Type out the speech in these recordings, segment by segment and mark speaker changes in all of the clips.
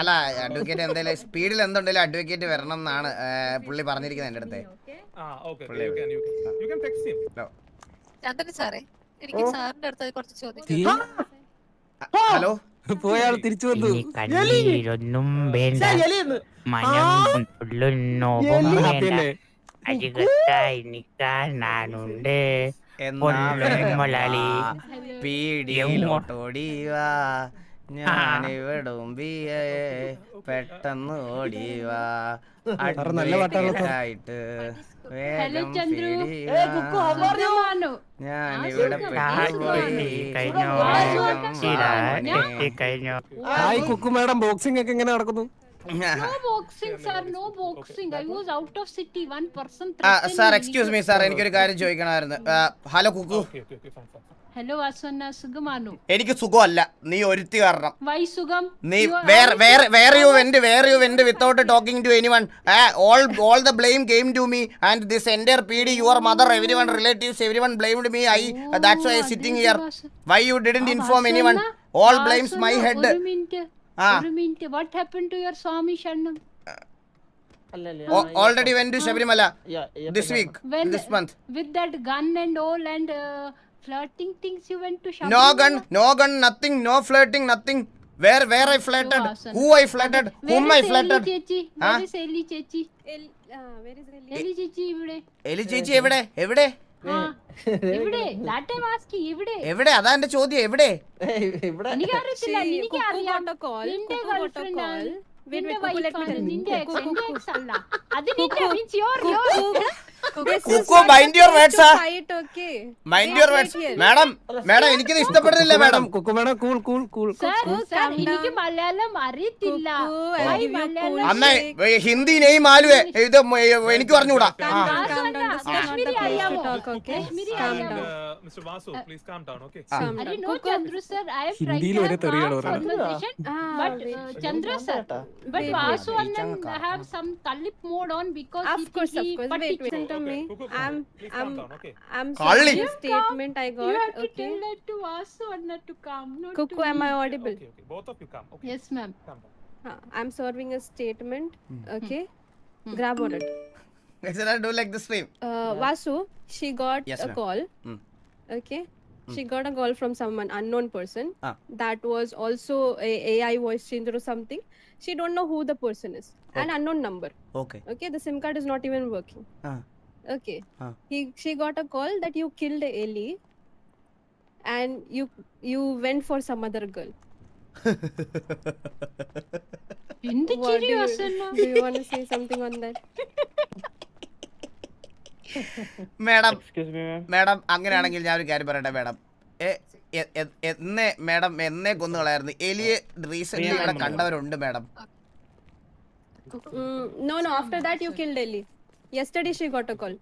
Speaker 1: അല്ല അഡ്വക്കേറ്റ് എന്തായാലും സ്പീഡിൽ എന്തുണ്ടെങ്കിലും അഡ്വക്കേറ്റ് വരണം എന്നാണ് പുള്ളി പറഞ്ഞിരിക്കുന്നത് എന്റെ അടുത്ത്. ഹലോ.
Speaker 2: പോയാൾ തിരിച്ചു വന്നു.
Speaker 3: ഇനി കണ്ണീരൊന്നും വേണ്ട. മനം നോവും വേണ്ട.
Speaker 2: ഹാപ്പിയല്ലേ
Speaker 3: അരികത്തായി നിൽക്കാൻ നാനുണ്ട് പൊന്നും മുളളി.
Speaker 1: പീടിയിലോട്ടോടിവാ ഞാനിവിടും ബിയെ പെട്ടെന്ന് ഓടിവാ
Speaker 4: ഹലോ
Speaker 1: വേഗം ഞാനിവിടെ
Speaker 3: കഴിഞ്ഞു
Speaker 2: കഴിഞ്ഞോ കുക്കു മാഡം. ബോക്സിംഗ് ഒക്കെ എങ്ങനെ നടക്കുന്നു?
Speaker 4: സർ
Speaker 1: എക്സ്ക്യൂസ് മീ സാർ എനിക്കൊരു കാര്യം ചോദിക്കണമായിരുന്നു. ഹലോ കുക്കു.
Speaker 4: ഹലോ സുഖമാണോ?
Speaker 1: എനിക്ക് സുഖമല്ല. നീ ഒരുത്തി കാരണം
Speaker 4: വൈ സുഖം?
Speaker 1: നീ വേറെ വേറെ വേറെ യു വെന്റ് വേറെ you went without talking to anyone all all the blame came to me and this ender P D your mother everyone relatives everyone blamed me I that's why sitting here why you didn't inform anyone all blames my head
Speaker 4: ഒരു minute. What happen to your Swami
Speaker 1: Shannam already went to Sabarimala this
Speaker 4: week
Speaker 1: this month
Speaker 4: with that gun and all and flirting flirting things you went to
Speaker 1: no? Gun no gun nothing no flirting nothing where where I flirted who
Speaker 4: I
Speaker 1: flirted
Speaker 4: whom I
Speaker 1: flirted
Speaker 4: ചേച്ചി Ellie ചേച്ചി Ellie ചേച്ചി ഇവിടെ.
Speaker 1: എലി ചേച്ചി എവിടെ? എവിടെ?
Speaker 4: ഇവിടെ ഇവിടെ.
Speaker 1: എവിടെ? അതാ എന്റെ ചോദ്യം എവിടെ?
Speaker 4: എനിക്കറിയത്തില്ല
Speaker 1: Kukku mind
Speaker 5: your words?
Speaker 1: Mind your words madam madam എനിക്കിത് ഇഷ്ടപ്പെടുന്നില്ല
Speaker 2: madam Kukku madam cool cool
Speaker 4: cool sir
Speaker 5: sir
Speaker 4: എനിക്ക്. മലയാളം അറിയത്തില്ല
Speaker 1: അമ്മേ. ഹിന്ദി നെയ് മാലുവേ ഇത് എനിക്ക് പറഞ്ഞുകൂടാ
Speaker 6: വാസു
Speaker 2: ഹിന്ദിയിൽ വരെ തെറിയാണ്
Speaker 5: Ah,
Speaker 4: but
Speaker 5: wait.
Speaker 4: uh, Chandra sir. But
Speaker 5: Wait,
Speaker 4: Vasu
Speaker 1: wait.
Speaker 4: Annan
Speaker 1: Ichanga.
Speaker 4: have some talip mode on because
Speaker 5: Of
Speaker 4: he
Speaker 5: course, of
Speaker 4: he
Speaker 5: course. Wait,
Speaker 4: particular-
Speaker 5: listen to me.
Speaker 6: Cuckoo,
Speaker 5: I'm, I'm,
Speaker 6: down, okay?
Speaker 5: I'm
Speaker 1: Kali.
Speaker 5: sorry. Statement I
Speaker 4: You
Speaker 5: got.
Speaker 4: have to
Speaker 5: Okay.
Speaker 4: tell that to Vasu Anna to come, not
Speaker 5: Cuckoo,
Speaker 4: to
Speaker 5: am
Speaker 4: me.
Speaker 5: I audible?
Speaker 6: Okay, okay. Both of you come. Okay,
Speaker 4: Yes, ma'am.
Speaker 6: calm down.
Speaker 5: Huh, I'm serving a statement.
Speaker 1: Hmm.
Speaker 5: Okay. Grab on it.
Speaker 1: Should I do like this stream?
Speaker 5: Uh, Vasu, she got
Speaker 1: Yes,
Speaker 5: a call.
Speaker 1: Mm.
Speaker 5: Okay. She got a call from someone unknown person.
Speaker 1: Ah.
Speaker 5: That was also a AI voice changer or something. She don't know who the person is. An unknown number.
Speaker 1: Okay.
Speaker 5: Okay, the SIM card is not even working.
Speaker 1: Ah.
Speaker 5: Okay.
Speaker 1: Huh.
Speaker 5: He she got a call that you killed Ellie and you you went for some other girl.
Speaker 4: എന്ത്
Speaker 5: What
Speaker 4: ചിരി
Speaker 5: do you, do you want to say something on that?
Speaker 1: Madam
Speaker 3: excuse me ma'am
Speaker 1: madam അങ്ങനെയാണെങ്കിൽ ഞാൻ ഒരു കാര്യം പറയട്ടെ madam എ- എ- എ- എന്നെ മാഡം എന്നെ കൊന്നുകളായിരുന്നു എലിയെ റീസെന്റ് ഇവിടെ കണ്ടവരുണ്ട് madam
Speaker 5: Mm, no, no. After that, you killed Ellie. Yesterday, she got a call.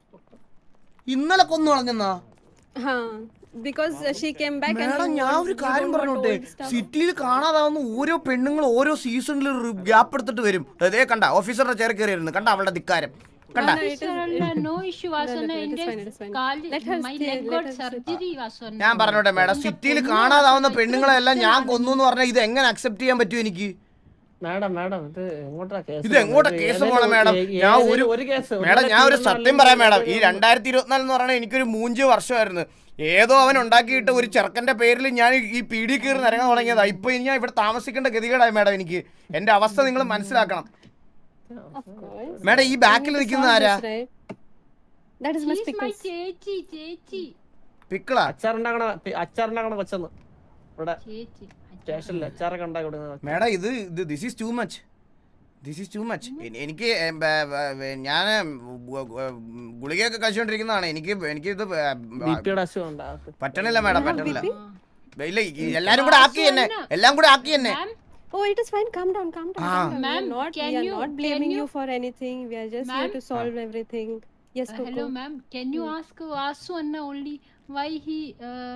Speaker 1: ഇന്നലെ കൊന്നു കളഞ്ഞെന്നാ?
Speaker 5: Because Because uh, back came back and
Speaker 1: madam
Speaker 5: you
Speaker 1: ഞാൻ ഒരു കാര്യം പറഞ്ഞോട്ടെ? സിറ്റിയിൽ കാണാതാവുന്ന ഓരോ പെണ്ണുങ്ങൾ ഓരോ സീസണിൽ ഗ്യാപ്പ് എടുത്തിട്ട് വരും. അതേ കണ്ട ഓഫീസറുടെ ചേർ കയറിയിരുന്നു. കണ്ട അവളുടെ ധിക്കാരം. കണ്ട. ഞാൻ പറഞ്ഞോട്ടെ മാഡം. സിറ്റിയിൽ കാണാതാവുന്ന പെണ്ണുങ്ങളെല്ലാം ഞാൻ കൊന്നു എന്ന് പറഞ്ഞാൽ ഇത് എങ്ങനെ അക്സെപ്റ്റ് ചെയ്യാൻ പറ്റും എനിക്ക്?
Speaker 7: മാഡം മാഡം ഇത് എങ്ങോട്ടാ കേസ്
Speaker 1: ഇത് എങ്ങോട്ടാ കേസ് പോണേ മാഡം? ഞാൻ ഒരു
Speaker 7: ഒരു കേസ്
Speaker 1: മാഡം ഞാൻ ഒരു സത്യം പറയാം മാഡം. ഈ രണ്ടായിരത്തി ഇരുപത്തിനാല് എന്ന് പറഞ്ഞാൽ എനിക്കൊരു മൂഞ്ച് വർഷമായിരുന്നു. ഏതോ അവൻ ഉണ്ടാക്കിയിട്ട് ഒരു ചെറുക്കന്റെ പേരിൽ ഞാൻ ഈ പി ഡി കയറി നിരങ്ങാൻ തുടങ്ങിയതാ. ഇപ്പൊ ഇനി ഞാൻ ഇവിടെ താമസിക്കേണ്ട ഗതികേടായി മാഡം എനിക്ക്. എന്റെ അവസ്ഥ നിങ്ങൾ മനസ്സിലാക്കണം. മാഡം ഈ ബാക്കിൽ നിൽക്കുന്ന ആരാ? പിക്കിളാ?
Speaker 7: അച്ചാറുണ്ടാക്കണ അച്ചാറുണ്ടാക്കണ കൊച്ചെന്ന്. ഇവിടെ.
Speaker 4: ചേച്ചി.
Speaker 7: സ്റ്റേഷനിൽ അച്ചാറൊക്കെ ഉണ്ടാക്കി കൊടുക്കുന്നത്
Speaker 1: മാഡം ഇത് ഇത് this is too much this is too much എനിക്ക് ഞാൻ ഗുളികയൊക്കെ കഴിച്ചുകൊണ്ടിരിക്കുന്നതാണ് എനിക്ക് എനിക്ക് ഇത് പറ്റണില്ല മാഡം പറ്റണില്ല ഇല്ല എല്ലാരും കൂടെ ആക്കി തന്നെ എല്ലാം കൂടെ ആക്കി തന്നെ
Speaker 5: Oh, it is fine. Calm down, calm down.
Speaker 1: Ah.
Speaker 4: Ma'am,
Speaker 5: not,
Speaker 4: can
Speaker 5: we are
Speaker 4: you-
Speaker 5: not blaming you,
Speaker 4: you-
Speaker 5: for anything. We are just here to solve everything. Yes,
Speaker 4: uh,
Speaker 5: Coco.
Speaker 4: hello ma'am can you ask Vasu Anna only why he uh,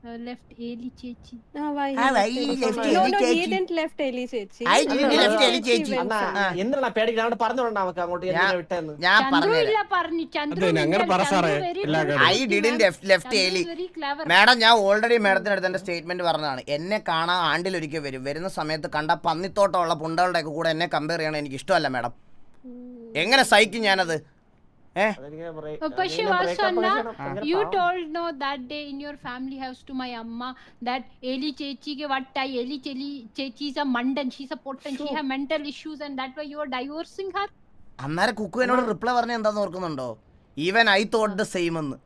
Speaker 4: uh, left Eli Chechi.
Speaker 5: Ah, why?
Speaker 1: Ah, why
Speaker 5: left Eli?
Speaker 1: left
Speaker 5: No, no, he
Speaker 1: ചേച്ചി?
Speaker 5: didn't left Eli Chechi.
Speaker 1: I didn't left Eli Chechi.
Speaker 5: went
Speaker 7: Anna
Speaker 5: somewhere.
Speaker 7: എന്തിനാ പേടിക്കണം അവിടെ പറഞ്ഞോണ്ടാ നമുക്ക് അങ്ങോട്ട് വിട്ടെന്ന്
Speaker 1: ഞാൻ പറഞ്ഞു left എലി. Madam ഞാൻ ഓൾറെഡി മാഡത്തിന് അടുത്ത് എന്റെ സ്റ്റേറ്റ്മെന്റ് പറഞ്ഞതാണ് എന്നെ കാണാൻ ആണ്ടിൽ ഒരിക്കൽ വരും വരുന്ന സമയത്ത് കണ്ട പന്നിത്തോട്ടമുള്ള പുണ്ടകളുടെ ഒക്കെ കൂടെ എന്നെ കമ്പയർ ചെയ്യണം എനിക്ക് ഇഷ്ടമല്ല മാഡം എങ്ങനെ സഹിക്കും ഞാനത് ഏ
Speaker 7: അതെനിക്ക് break-
Speaker 4: Uh,
Speaker 1: അന്നേരം കുക്കു എന്നോട് റിപ്ലൈ പറഞ്ഞ എന്താ ഓർക്കുന്നുണ്ടോ? Even
Speaker 4: I
Speaker 1: thought the same എന്ന്.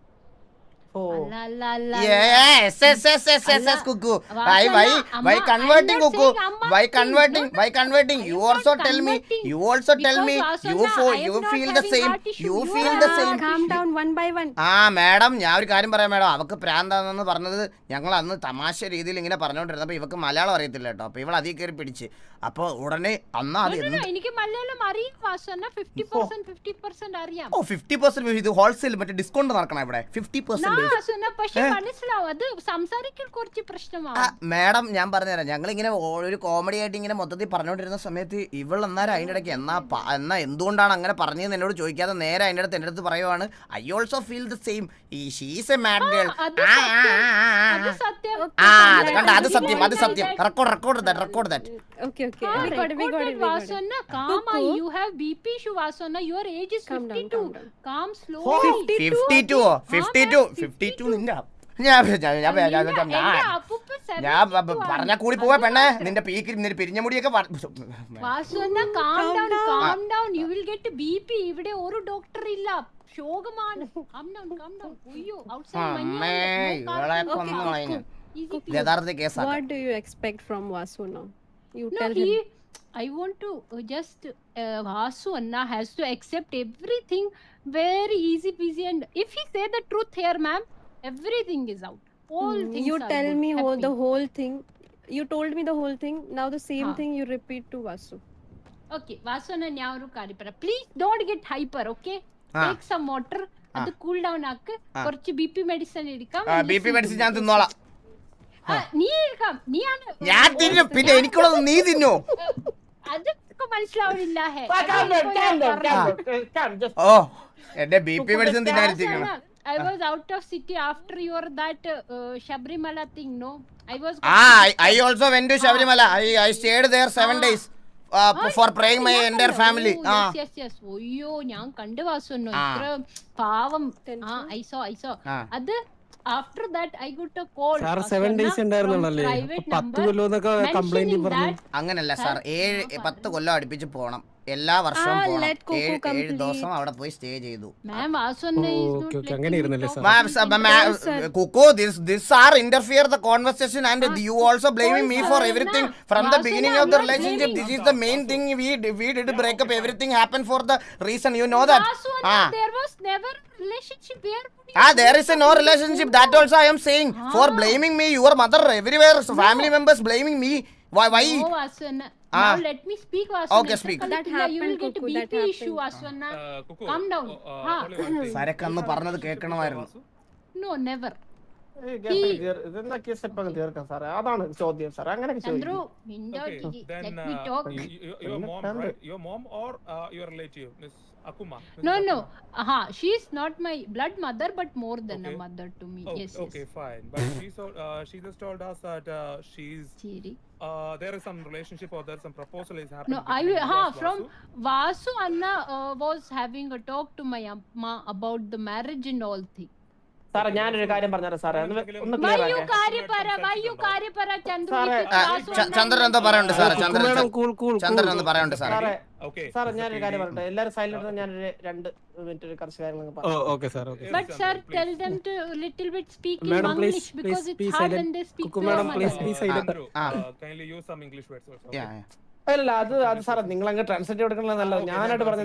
Speaker 1: മാഡം ഞാൻ ഒരു കാര്യം പറയാം മാഡം അവക്ക് പ്രാന്താന്ന് പറഞ്ഞത് ഞങ്ങൾ അന്ന് തമാശ രീതിയിൽ ഇങ്ങനെ പറഞ്ഞോണ്ടിരുന്നപ്പോ ഇവക്ക് മലയാളം അറിയത്തില്ല കേട്ടോ. അപ്പൊ ഇവൾ അധികം കയറി പിടിച്ച്. അപ്പൊ ഉടനെ അന്ന്
Speaker 4: എനിക്ക്
Speaker 1: ഡിസ്കൗണ്ട് നടക്കണം ഇവിടെ? ഫിഫ്റ്റി പെർസെന്റ്
Speaker 4: വാസന
Speaker 1: മാഡം ഞാൻ പറഞ്ഞുതരാം. ഞങ്ങൾ ഇങ്ങനെ ഒരു കോമഡി ആയിട്ട് ഇങ്ങനെ മൊത്തത്തിൽ പറഞ്ഞുകൊണ്ടിരുന്ന സമയത്ത് ഇവൾ എന്നാലും അതിന്റെ ഇടയ്ക്ക് എന്നാ എന്നാ എന്തുകൊണ്ടാണ് അങ്ങനെ പറഞ്ഞതെന്ന് എന്നോട് ചോദിക്കാതെ നേരെ അതിന്റെ അടുത്ത് എന്റെ അടുത്ത് പറയുവാണ് I also feel the same ഈ ഷീസ് എ മാഡ് ഗേൾ
Speaker 4: അത്
Speaker 1: ആ
Speaker 4: അത് സത്യം.
Speaker 1: ആ അത് കണ്ട? അത് സത്യം അത് സത്യം. Record record that record that
Speaker 5: okay okay
Speaker 4: record
Speaker 5: record got it, you have BP we got
Speaker 4: your age Vasana. Your age is
Speaker 5: Calm down,
Speaker 4: 52.
Speaker 1: Fifty two നിന്റെ ഞാൻ ഞാൻ- ഞാൻ- ഞാൻ- ഞാൻ-
Speaker 4: നിന്റെ-
Speaker 1: ഞാൻ-
Speaker 4: എന്റെ അപ്പൂപ്പ
Speaker 1: ഞാൻ
Speaker 4: 72 ആണ്.
Speaker 1: പറഞ്ഞ കൂടി പോവാ പെണ്ണേ നിന്റെ പീക്ക് നിന്റെ പിരിഞ്ഞ മുടിയൊക്കെ.
Speaker 4: ഇവിടെ ഒരു ഡോക്ടർ ഇല്ല ശോകമാണ്.
Speaker 1: യഥാർത്ഥ കേസാണ്.
Speaker 4: I want to uh, just uh, Vasu Anna has to accept everything very easy peasy and if he say the truth here, ma'am, everything is out. All
Speaker 5: mm,
Speaker 4: things
Speaker 5: You
Speaker 4: are
Speaker 5: tell
Speaker 4: good,
Speaker 5: me whole,
Speaker 4: happy.
Speaker 5: the whole thing. You told me the whole thing. Now the same
Speaker 4: Huh.
Speaker 5: thing you repeat to Vasu.
Speaker 4: Okay, Vasu Anna yavaru kari para please dont get hyper okay take
Speaker 1: some
Speaker 4: water some water അത് cool down ആക്ക്
Speaker 1: medicine.
Speaker 4: കുറച്ച് B P medicine എടുക്കാം
Speaker 1: B P medicine ഞാൻ തിന്നോളാം
Speaker 4: ആ, നീ എടുക്കാം നീയാണ്
Speaker 1: ഞാൻ തിന്നും. പിന്നെ എനിക്കുള്ളത് നീ തിന്നു?
Speaker 7: Ah, just
Speaker 1: ഓ എന്റെ B P medicine തിന്നായിരിക്കും
Speaker 4: I I was out of city after your that uh, Shabrimala thing, no? I was.
Speaker 1: ആ I also went to Sabarimala. I I stayed there seven days for praying my എന്റെ family
Speaker 4: അയ്യോ ഞാൻ കണ്ടു വാസുന്നു. ഇത്ര പാവം. ഐസോ ഐസോ. അത് after that I got a call
Speaker 2: sir 7 days ഉണ്ടായിരുന്നുള്ളല്ലേ അപ്പൊ പത്ത് കൊല്ലം എന്നൊക്കെ കംപ്ലൈന്റ് പറഞ്ഞു.
Speaker 1: അങ്ങനല്ല സാർ ഏഴ് പത്ത് കൊല്ലം അടുപ്പിച്ച് പോണം. എല്ലാ വർഷവും
Speaker 5: Ah,
Speaker 1: പോണം. ഏഴ് ദിവസം അവിടെ പോയി സ്റ്റേ ചെയ്തു. Kukku this this are interfere the conversation and you also blaming me for everything from the beginning of the relationship this is the main thing we we did breakup everything happen for the reason you know that ആ
Speaker 4: there was never relationship. Where
Speaker 1: Ah, there is a no relationship. That also I am saying. For blaming me, your mother, everywhere, so family members blaming me. Why? Why?
Speaker 4: No, Aswana.
Speaker 1: Ah.
Speaker 4: Now let me speak, Aswana.
Speaker 1: Okay, speak.
Speaker 5: That happened,
Speaker 4: You will get
Speaker 5: that
Speaker 4: BP issue, Aswana.
Speaker 6: Uh,
Speaker 4: Calm down.
Speaker 6: uh, uh,
Speaker 4: Ha.
Speaker 6: only one thing.
Speaker 1: സരക്ക് No,
Speaker 6: never.
Speaker 1: പറഞ്ഞത് കേൾക്കണമായിരുന്നു.
Speaker 4: No, never.
Speaker 7: ഈ case അങ്ങ് തീർ- ഇതെന്താ case ഇപ്പൊ അങ്ങ് തീർക്കാം സാറേ അതാണ് ചോദ്യം സാർ അങ്ങനെയൊക്കെ
Speaker 4: Chandru,
Speaker 7: ചോദിക്കും
Speaker 4: Mindo,
Speaker 6: Okay,
Speaker 4: Didi,
Speaker 6: then
Speaker 4: let
Speaker 6: uh,
Speaker 4: me talk.
Speaker 6: y- y- your
Speaker 7: Then
Speaker 6: mom,
Speaker 7: Chandru.
Speaker 6: right? Your mom or uh, your relative, Miss Akuma? Mrs.
Speaker 4: No, no.
Speaker 6: Akuma?
Speaker 4: Aha, she's not my blood mother, but more than a
Speaker 6: Okay.
Speaker 4: mother to me.
Speaker 6: Oh,
Speaker 4: yes,
Speaker 6: okay,
Speaker 4: yes.
Speaker 6: fine. But she told, uh, she just told us that uh, she's
Speaker 4: Chiri.
Speaker 6: uh, there is some relationship or there's some proposal is happening.
Speaker 4: No, I
Speaker 6: between
Speaker 4: will.
Speaker 6: you
Speaker 4: Ha,
Speaker 6: as
Speaker 4: from
Speaker 6: Vasu.
Speaker 4: Vasu Anna uh, was having a talk to my amma about the marriage and all things.
Speaker 7: സാറേ ഞാനൊരു കാര്യം പറഞ്ഞാ സാറേ? ഒന്ന്
Speaker 1: ചന്ദ്രൻ എന്താ ചന്ദ്രൻ ചന്ദ്രൻ sir
Speaker 7: സാറേ. ഞാനൊരു കാര്യം. പറയട്ടെ? എല്ലാരും സൈലന്റ് ഞാനൊരു രണ്ട് മിനിറ്റ് ഒരു കുറച്ച് കാര്യങ്ങൾ അല്ല അത് അത് സാറേ നിങ്ങൾ അങ്ങ് ട്രാൻസ്ലേറ്റ്
Speaker 6: കൊടുക്കണം
Speaker 7: നല്ലത്. ഞാനായിട്ട് പറഞ്ഞു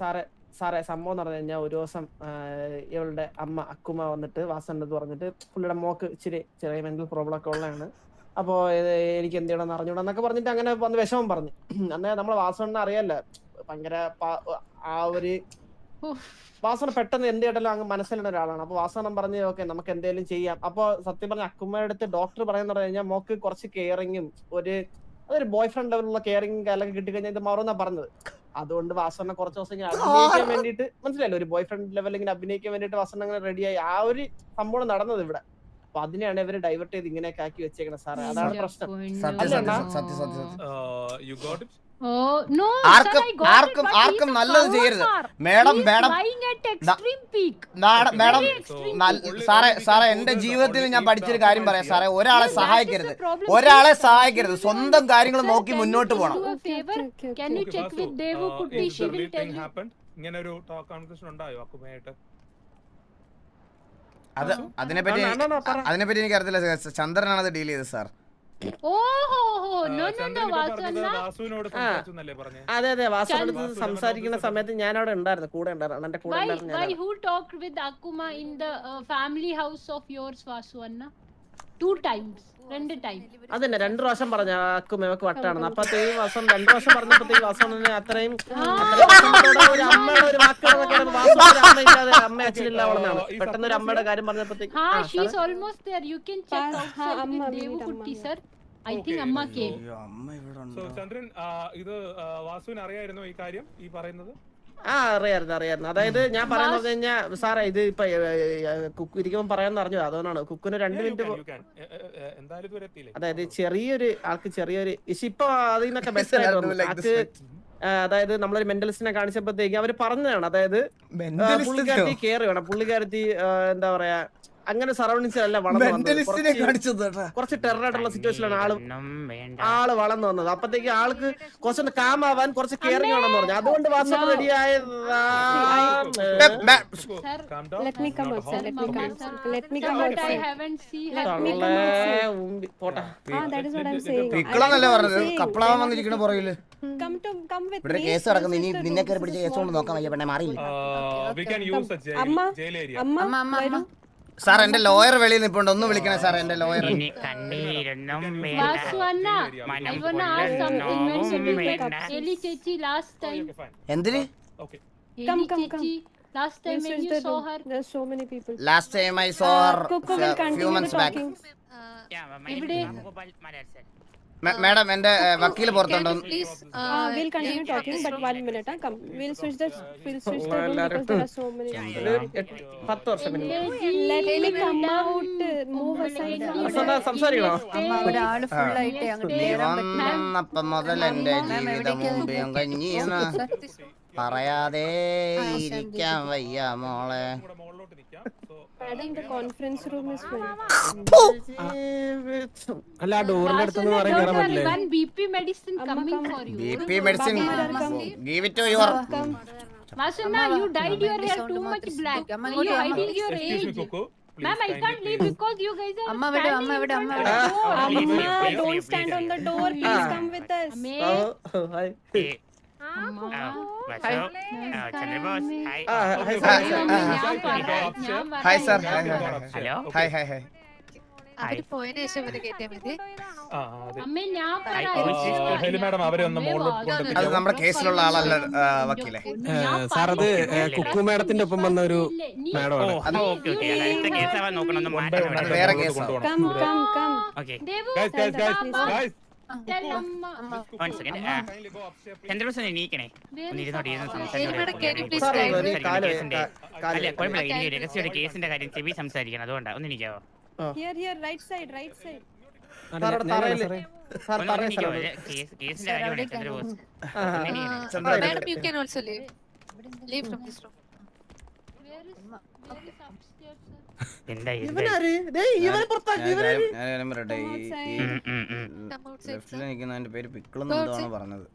Speaker 7: സാറേ സാറേ സംഭവം പറഞ്ഞു കഴിഞ്ഞാൽ ഒരു ദിവസം ഇവളുടെ അമ്മ അക്കുമ വന്നിട്ട് വാസന്റെ പറഞ്ഞിട്ട് പുള്ളിയുടെ മോക്ക് ഇച്ചിരി ചെറിയ മെന്റൽ പ്രോബ്ലം ഒക്കെ ഉള്ളതാണ്. അപ്പോ എനിക്ക് എന്തെയാണെന്ന് അറിഞ്ഞൂടാ എന്നൊക്കെ പറഞ്ഞിട്ട് അങ്ങനെ വന്ന് വിഷമം പറഞ്ഞു. അന്നേ നമ്മളെ വാസുണ്ണ അറിയാല്ലേ ഭയങ്കര ആ ഒരു വാസന പെട്ടെന്ന് എന്ത് കേട്ടാലും അങ്ങ് മനസ്സിലുള്ള ഒരാളാണ്. അപ്പൊ വാസനം പറഞ്ഞു ഓക്കെ നമുക്ക് എന്തെങ്കിലും ചെയ്യാം. അപ്പൊ സത്യം പറഞ്ഞ അക്കുമ്മയുടെ അടുത്ത് ഡോക്ടർ പറയുന്ന പറഞ്ഞു കഴിഞ്ഞാൽ മോക്ക് കുറച്ച് കെയറിങ്ങും ഒരു അതൊരു ബോയ് ഫ്രണ്ട് ലെവലുള്ള കെയറിംഗ് കാലൊക്കെ കിട്ടിക്കഴിഞ്ഞാൽ ഇത് മാറുന്ന പറഞ്ഞത്. അതുകൊണ്ട് വാസന കുറച്ച് ദിവസം ഇങ്ങനെ അഭിനയിക്കാൻ വേണ്ടിയിട്ട് മനസ്സിലായില്ല? ഒരു ബോയ് ഫ്രണ്ട് ലെവലിൽ ഇങ്ങനെ അഭിനയിക്കാൻ വേണ്ടിയിട്ട് വാസന അങ്ങനെ റെഡിയായി ആ ഒരു സംഭവം നടന്നത് ഇവിടെ. അപ്പൊ അതിനെയാണ് ഇവർ ഡൈവേർട്ട് ചെയ്ത് ഇങ്ങനെയൊക്കെ ആക്കി വെച്ചേക്കണേ സാറേ. അതാണ് പ്രശ്നം.
Speaker 1: ആർക്കും ആർക്കും നല്ലത് ചെയ്യരുത്. മാഡം മാഡം മാഡം സാറേ സാറേ എന്റെ ജീവിതത്തിൽ ഞാൻ പഠിച്ചൊരു കാര്യം പറയാം സാറേ. ഒരാളെ സഹായിക്കരുത്. ഒരാളെ സഹായിക്കരുത്. സ്വന്തം കാര്യങ്ങൾ നോക്കി മുന്നോട്ട് പോകണം അത് അതിനെപ്പറ്റി അതിനെപ്പറ്റി എനിക്ക് അറിയത്തില്ല ചന്ദ്രനാണ് അത് ഡീൽ ചെയ്തത് സാർ
Speaker 6: നോ നോ
Speaker 7: അതെ അതെ വാസുവിനോട് സംസാരിക്കുന്ന സമയത്ത് ഞാൻ അവിടെ ഉണ്ടായിരുന്നു കൂടെ ഉണ്ടായിരുന്നു എന്റെ കൂടെ
Speaker 4: Why,
Speaker 7: ഉണ്ടായിരുന്നു
Speaker 4: why
Speaker 7: ഞാൻ
Speaker 4: who talked with Akuma in the uh, family house of yours, Vasu Anna? Two times. രണ്ട് time.
Speaker 7: അതന്നെ രണ്ടു പ്രാവശ്യം പറഞ്ഞ അക്കും ഇവക്ക് വട്ടാണെന്ന്. അപ്പത്തേക്കും വാസം രണ്ടു പ്രാവശ്യം പറഞ്ഞപ്പോഴത്തേക്ക് വാസം അത്രയും അത്രയും വാസവനോട് ഒരു അമ്മയുടെ ഒരു വാക്കുകളൊക്കെ വാസം ഒരു അമ്മ ഇല്ലാതെ അമ്മ അച്ഛനില്ല അവളെന്നാണ് പെട്ടെന്ന് ഒരു അമ്മയുടെ കാര്യം പറഞ്ഞപ്പോഴത്തേക്ക് ആ,
Speaker 5: Pa- ha,
Speaker 4: outside came.
Speaker 1: അയ്യോ, അമ്മ
Speaker 6: സോ ചന്ദ്രൻ ഇത് വാസുവിന് അറിയായിരുന്നു ഈ കാര്യം ഈ പറയുന്നത്?
Speaker 7: ആ അറിയായിരുന്നു അറിയായിരുന്നു. അതായത് ഞാൻ പറയുന്നത് പറഞ്ഞു കഴിഞ്ഞാൽ സാറേ ഇത് ഇപ്പൊ കുക്ക് ഇരിക്കുമ്പോൾ പറയാന്ന് അറിഞ്ഞു. അതുകൊണ്ടാണ് കുക്കിന് രണ്ട് മിനിറ്റ് അതായത് ചെറിയൊരു ആൾക്ക് ചെറിയൊരു ഇപ്പൊ അതിൽ നിന്നൊക്കെ ബെസ്റ്റ് അതായത് നമ്മളൊരു മെന്റലിസ്റ്റിനെ കാണിച്ചപ്പോഴത്തേക്ക് അവർ പറഞ്ഞതാണ്. അതായത്
Speaker 1: മെന്റലിസ്റ്റ്
Speaker 7: പുള്ളിക്കാരത്തി കയറി വേണം. പുള്ളിക്കാരത്തി എന്താ പറയാ അങ്ങനെ സറൗണ്ടിങ്സിലല്ല വളർന്നു കുറച്ച് ടെറർ ആയിട്ടുള്ള സിറ്റുവേഷനിലാണ്
Speaker 3: ആൾ
Speaker 7: ആൾ വളർന്നു വന്നത്. അപ്പത്തേക്ക് ആൾക്ക് കുറച്ചൊന്ന് കാമാവാൻ കുറച്ച് കെയറിങ് വേണമെന്ന് പറഞ്ഞു. അതുകൊണ്ട്
Speaker 5: വാട്സപ്പ് റെഡിയായതാ
Speaker 1: പറഞ്ഞത്? കപ്പളാവാൻ വന്നിരിക്കണ
Speaker 5: പുറകിൽ. With
Speaker 1: ഇവിടെ കേസ് നടക്കുന്നു. ഇനി നിന്നെ കയറി പിടിച്ച് കേസ് കൊണ്ട് നോക്കാൻ വയ്യ. പെണ്ണെ മാറിയില്ല.
Speaker 6: അമ്മ അമ്മ can
Speaker 1: സാർ എന്റെ ലോയർ വെളിയിൽ നിൽപ്പുണ്ട് ഒന്ന് വിളിക്കണേ സാർ എന്റെ ലോയർ
Speaker 3: ഇനി കണ്ണീരൊന്നും വേണ്ട.
Speaker 1: എന്തിന്
Speaker 5: There's so many people.
Speaker 1: Last time I saw
Speaker 5: Uh, Coco will
Speaker 1: few
Speaker 5: continue
Speaker 1: months back
Speaker 5: talking.
Speaker 4: ഇവിടെ-
Speaker 1: മാഡം എന്റെ വക്കീൽ പുറത്തുണ്ടോ
Speaker 8: uh,
Speaker 5: Uh,
Speaker 7: Oh,
Speaker 5: uh.
Speaker 1: വന്നപ്പം മുതൽ എന്റെ ജീവിതം മുമ്പേയും കഞ്ഞിന്ന് പറയാതെ ഇരിക്കാൻ വയ്യ മോളെ
Speaker 2: അല്ല ആ ഡോറിന്റെ അടുത്തൊന്നും
Speaker 4: Vasu,
Speaker 2: പറയാൻ കയറാൻ പറ്റില്ലേ
Speaker 4: one BP medicine coming for you.
Speaker 1: B P
Speaker 5: medicine.
Speaker 1: Give it to your
Speaker 5: Come.
Speaker 4: You dyed your hair too much black. Are you hiding your
Speaker 6: excuse
Speaker 4: age?
Speaker 6: Please
Speaker 4: Ma'am, I can't leave because you guys are
Speaker 8: Amma, വിട്,
Speaker 4: standing
Speaker 8: Amma,
Speaker 4: in
Speaker 8: വിട്,
Speaker 4: front
Speaker 8: Amma,
Speaker 4: of
Speaker 8: വിട്.
Speaker 4: the door.
Speaker 3: Please,
Speaker 5: Amma,
Speaker 3: please, please,
Speaker 5: don't stand on the door. Please
Speaker 7: Ah.
Speaker 5: come with us.
Speaker 4: Amma,
Speaker 3: Chandrabose hi
Speaker 7: ആ, hi sir
Speaker 6: hi
Speaker 3: hello
Speaker 1: hi hi hi
Speaker 8: അവർ പോയതിനു ശേഷം ഇവർ കേട്ടിയാ മതി
Speaker 6: അത്
Speaker 1: നമ്മുടെ കേസിലുള്ള ആളല്ല വക്കീലേ
Speaker 2: സാർ അത് കുക്കു മാഡത്തിന്റെ ഒപ്പം വന്ന ഒരു മാഡമാണ്
Speaker 1: അത് വേറെ
Speaker 6: മുകളിലോട്ട്
Speaker 1: കേസാ.
Speaker 6: കൊണ്ടുപോകണം.
Speaker 5: Come, come, come.
Speaker 3: Okay
Speaker 4: Devu,
Speaker 6: Guys, guys, guys,
Speaker 5: Please.
Speaker 6: guys.
Speaker 4: tell അമ്മ.
Speaker 3: One second.
Speaker 6: Amma,
Speaker 3: Ah.
Speaker 6: kindly go upstairs, please.
Speaker 3: Chandrabose ഒന്ന് എണീക്കണേ ഒന്ന്
Speaker 4: is
Speaker 3: ഇരുന്ന് കേസിന്റെ അല്ല കുഴപ്പമില്ല. ഇനി രഹസ്യ കേസിന്റെ കാര്യം ചെവി സംസാരിക്കണം. അതുകൊണ്ടാ. ഒന്ന് കേസ് കേസിന്റെ
Speaker 8: അവിടേക്ക്
Speaker 3: ചന്ദ്രബോസ്.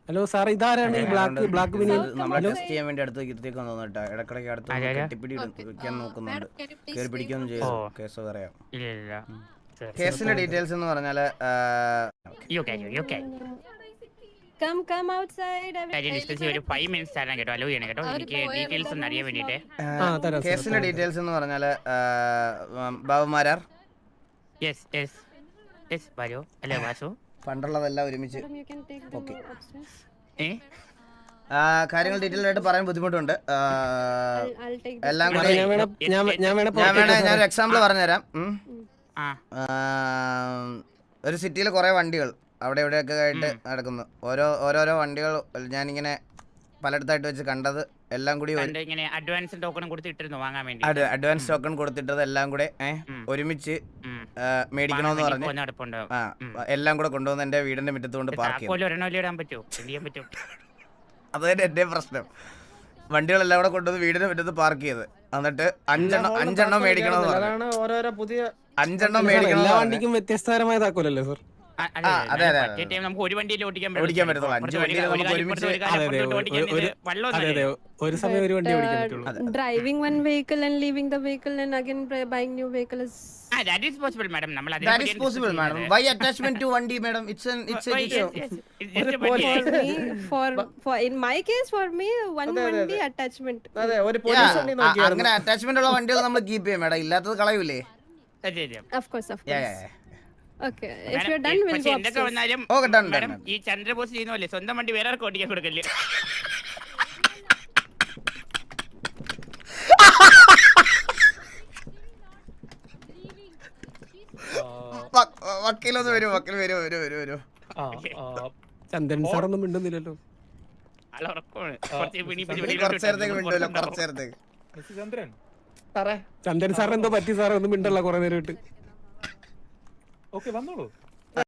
Speaker 2: ഹലോ സാർ ഇതാരാണ് ഈ ബ്ലാക്ക് ബ്ലാക്ക്
Speaker 1: നമ്മളെ ടെസ്റ്റ് ചെയ്യാൻ വേണ്ടി അടുത്ത് ഇരുത്തേക്ക് തോന്നിട്ടാ അടുത്ത്? കെട്ടിപ്പിടി. വെക്കാൻ നോക്കുന്നുണ്ട്. കയറി പിടിക്കൊന്നും. കേസ് പറയാം
Speaker 3: ഇല്ല ഇല്ല.
Speaker 1: കേസിന്റെ ഡീറ്റെയിൽസ് എന്ന് പറഞ്ഞാൽ ആ,
Speaker 3: കം ഔട്ട്സൈഡ് ഒരു മിനിറ്റ്സ് തരാൻ കേട്ടോ. അലോ ചെയ്യണം കേട്ടോ. എനിക്ക് ഡീറ്റെയിൽസ് ഒന്ന് അറിയാൻ
Speaker 1: കേസിന്റെ ഡീറ്റെയിൽസ് എന്ന് പറഞ്ഞാൽ ആ, ബാബുമാരാർ.
Speaker 3: യെസ് യെസ് യെസ് വരൂ അല്ലേ വാസു?
Speaker 1: പണ്ടുള്ളതെല്ലാം ഒരുമിച്ച്.
Speaker 3: ഏ?
Speaker 1: കാര്യങ്ങൾ ഡീറ്റെയിൽ ആയിട്ട് പറയാൻ ബുദ്ധിമുട്ടുണ്ട്. എല്ലാം
Speaker 2: ഞാൻ
Speaker 1: കൂടി
Speaker 2: വേണേ ഞാൻ.
Speaker 1: ഞാനൊരു എക്സാമ്പിൾ പറഞ്ഞുതരാം. ഒരു സിറ്റിയിൽ കുറെ വണ്ടികൾ. അവിടെ ഇവിടെയൊക്കെ ആയിട്ട് നടക്കുന്നു. ഓരോ ഓരോരോ വണ്ടികൾ ഞാനിങ്ങനെ പലയിടത്തായിട്ട് വെച്ച് കണ്ടത് എല്ലാം കൂടി
Speaker 3: അഡ്വാൻസ് ടോക്കൺ കൊടുത്ത് ഇട്ടിരുന്നു വാങ്ങാൻ വേണ്ടി.
Speaker 1: അഡ്വാൻസ് ടോക്കൺ കൊടുത്തിട്ടത് എല്ലാം കൂടെ ഒരുമിച്ച് മേടിക്കണമെന്ന് പറഞ്ഞ്. ആ എല്ലാം കൂടെ കൊണ്ടുവന്ന് എന്റെ വീടിന്റെ മുറ്റത്ത് കൊണ്ട് പാർക്ക് ചെയ്തു
Speaker 3: താക്കോൽ ഇടാൻ പറ്റുമോ എന്ത് ചെയ്യാൻ പറ്റും?
Speaker 1: അത് തന്നെ എന്റെ പ്രശ്നം. വണ്ടികളെല്ലാം കൂടെ കൊണ്ടുവന്ന് വീടിന്റെ മുറ്റത്ത് പാർക്ക് ചെയ്ത്. എന്നിട്ട് അഞ്ചെണ്ണം അഞ്ചെണ്ണം മേടിക്കണമെന്ന് പറഞ്ഞു. അഞ്ചെണ്ണം മേടിക്കണം
Speaker 2: എല്ലാ വണ്ടിക്കും വ്യത്യസ്തരമായ താക്കോലല്ലേ സാർ?
Speaker 3: അതെ, അതെ, മറ്റേ നമുക്ക് ഒരു വണ്ടിയിൽ ഓടിക്കാൻ
Speaker 1: ഓടിക്കാൻ. പറ്റത്തുള്ളൂ. അഞ്ച്
Speaker 3: ഒരു
Speaker 1: വണ്ടിയിൽ നമുക്ക് ഒരുമിച്ച്
Speaker 2: അതെ, അതെ, സമയം ഒരു വണ്ടി ഓടിക്കാൻ
Speaker 5: Uh,
Speaker 2: പറ്റുള്ളൂ
Speaker 5: driving one vehicle and leaving the vehicle and again bri- buying new vehicle is
Speaker 3: ആ, that is possible, madam. നമ്മൾ അതിനെ
Speaker 1: that
Speaker 3: is
Speaker 1: possible
Speaker 3: madam
Speaker 1: why attachment to വണ്ടി മാഡം ഇറ്റ്സ് ഇറ്റ്സ്
Speaker 3: വണ്ടി.
Speaker 5: for in my case for
Speaker 7: അതെ, അതെ,
Speaker 5: vandi attachment.
Speaker 7: അതെ ഒരു police വണ്ടി
Speaker 1: അങ്ങനെ അറ്റാച്ച്മെന്റ് ഉള്ള വണ്ടികൾ നമ്മൾ കീപ്പ് ചെയ്യും മാഡം ഇല്ലാത്തത് കളയൂലേ?
Speaker 3: ഓഫ് കോഴ്സ്
Speaker 5: ഓഫ് course
Speaker 3: പക്ഷേ
Speaker 5: go
Speaker 3: എന്തൊക്കെ
Speaker 5: upstairs.
Speaker 3: വന്നാലും
Speaker 1: Okay, done, done,
Speaker 3: madam,
Speaker 1: done.
Speaker 3: ഈ ചന്ദ്രബോസ് ചെയ്യുന്ന പോലെ സ്വന്തം വണ്ടി വേറെ ആർക്കും ഓടിക്കാൻ കൊടുക്കല്ലേ.
Speaker 1: വ- വക്കീലൊന്ന് വരൂ വക്കീൽ വരൂ വരൂ വരൂ വരൂ.
Speaker 6: uh,
Speaker 2: ചന്ദ്രൻ സാറൊന്നും മിണ്ടുന്നില്ലല്ലോ.
Speaker 3: ആൾ ഉറക്കമാണ്. കുറച്ച് പിടിപ്പിച്ച്
Speaker 1: ഇനി
Speaker 3: വെളിയിലോട്ട്
Speaker 1: കുറച്ച് നേരത്തേക്ക്
Speaker 3: വിട്ടാൽ
Speaker 1: മിണ്ടല്ലോ കുറച്ച് നേരത്തേക്ക്.
Speaker 6: Mrs. Chandran.
Speaker 7: സാറേ
Speaker 2: ചന്ദ്രൻ എന്തോ പറ്റി? സാറേ ഒന്നും മിണ്ടല്ല കുറെ നേരം
Speaker 6: Ok, vámonos.